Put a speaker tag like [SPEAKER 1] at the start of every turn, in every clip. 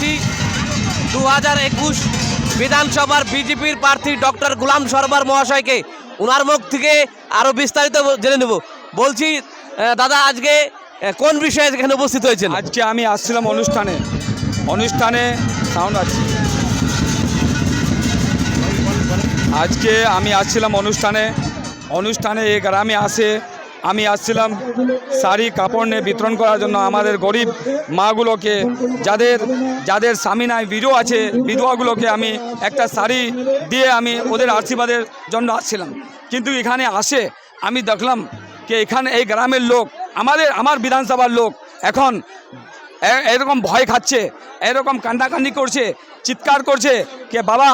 [SPEAKER 1] পেয়েছি দু হাজার একুশ বিধানসভার বিজেপির প্রার্থী ডক্টর গুলাম সরবার মহাশয়কে ওনার মুখ থেকে আরও বিস্তারিত জেনে নেব। বলছি দাদা, আজকে কোন বিষয়ে এখানে উপস্থিত হয়েছেন?
[SPEAKER 2] আজকে আমি আসছিলাম অনুষ্ঠানে। অনুষ্ঠানে সাউন্ড আছে। আজকে আমি আসছিলাম অনুষ্ঠানে। অনুষ্ঠানে এই গ্রামে আসে আমি আসছিলাম শাড়ি কাপড় নিয়ে বিতরণ করার জন্য আমাদের গরিব মাগুলোকে, যাদের যাদের স্বামী নাই, বিধবা আছে, বিধবাগুলোকে আমি একটা শাড়ি দিয়ে আমি ওদের আশীর্বাদের জন্য আসছিলাম। কিন্তু এখানে আসে আমি দেখলাম যে এখানে এই গ্রামের লোক, আমাদের, আমার বিধানসভার লোক এখন এরকম ভয় খাচ্ছে, এরকম কান্নাকান্নি করছে, চিৎকার করছে যে বাবা,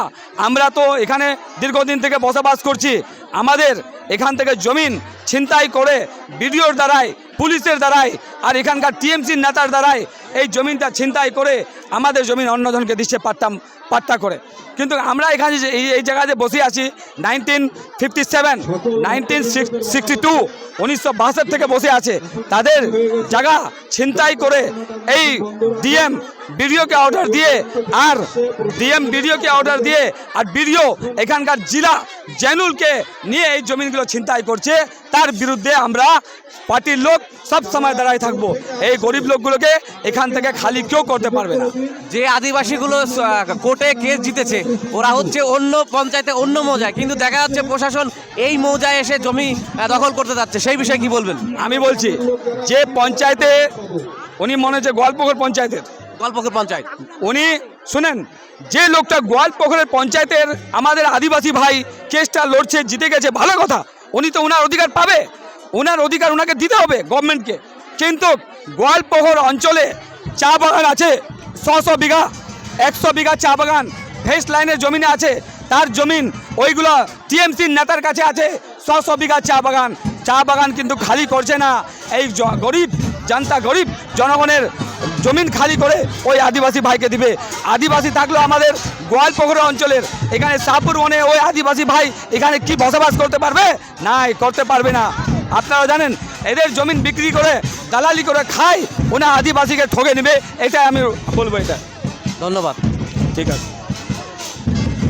[SPEAKER 2] আমরা তো এখানে দীর্ঘদিন থেকে বসবাস করছি, আমাদের এখান থেকে জমিন ছিনতাই করে ভিডিওর দ্বারাই পুলিশের দ্বারাই আর এখানকার টিএমসির নেতার দ্বারাই এই জমিনটা ছিনতাই করে আমাদের জমিন অন্যজনকে দিচ্ছে পাট্টা পাট্টা করে। কিন্তু আমরা এখানে এই এই জায়গাতে বসে আছি nineteen fifty seven nineteen sixty two উনিশশো বাষট্টি থেকে বসে আছে। তাদের জায়গা ছিনতাই করে এই ডিএম বিডিওকে অর্ডার দিয়ে আর ডিএম বিডিওকে অর্ডার দিয়ে আর বিডিও এখানকার জেলা জেনুলকে নিয়ে এই জমিনগুলো ছিনতাই করছে। তার বিরুদ্ধে আমরা পার্টির লোক সব সময় দাঁড়ায় থাকব। এই গরিব লোকগুলোকে এখান থেকে খালি কেউ করতে পারবে না।
[SPEAKER 1] যে আদিবাসীগুলো কোর্টে কেস জিতেছে ওরা হচ্ছে অন্য পঞ্চায়েতে অন্য মৌজায়। কিন্তু দেখা যাচ্ছে প্রশাসন এই মৌজায় এসে জমি দখল করতে যাচ্ছে। সেই বিষয়ে কি বলবেন?
[SPEAKER 2] আমি বলছি যে পঞ্চায়েতে উনি মনে হচ্ছে গোয়ালপুকুর পঞ্চায়েতের।
[SPEAKER 1] গল্পকের পঞ্চায়েত।
[SPEAKER 2] উনি শুনেন যে লোকটা গোয়ালপুকুরের পঞ্চায়েতের আমাদের আদিবাসী ভাই কেসটা লড়ছে জিতে গেছে ভালো কথা। উনি তো ওনার অধিকার পাবে। ওনার অধিকার ওনাকে দিতে হবে গভর্নমেন্টকে। কিন্তু গোয়ালপোহর অঞ্চলে চা বাগান আছে ছশো বিঘা, একশো বিঘা চা বাগান ফেস লাইনের জমিনে আছে, তার জমিন ওইগুলো টিএমসির নেতার কাছে আছে ছশো বিঘা চা বাগান। চা বাগান কিন্তু খালি করছে না, এই গরিব জনতা, গরিব জনগণের জমিন খালি করে ওই আদিবাসী ভাইকে দিবে। আদিবাসী থাকলেও আমাদের গোয়ালপুকুর অঞ্চলের এখানে সাপুর বনে ওই আদিবাসী ভাই এখানে কি বসবাস করতে পারবে? নাই, করতে পারবে না। আপনারা জানেন এদের জমিন বিক্রি করে দালালি করে খায় ওনা আদিবাসীকে ঠকে নেবে এটা আমি বলব এটা।
[SPEAKER 1] ধন্যবাদ।
[SPEAKER 2] ঠিক আছে।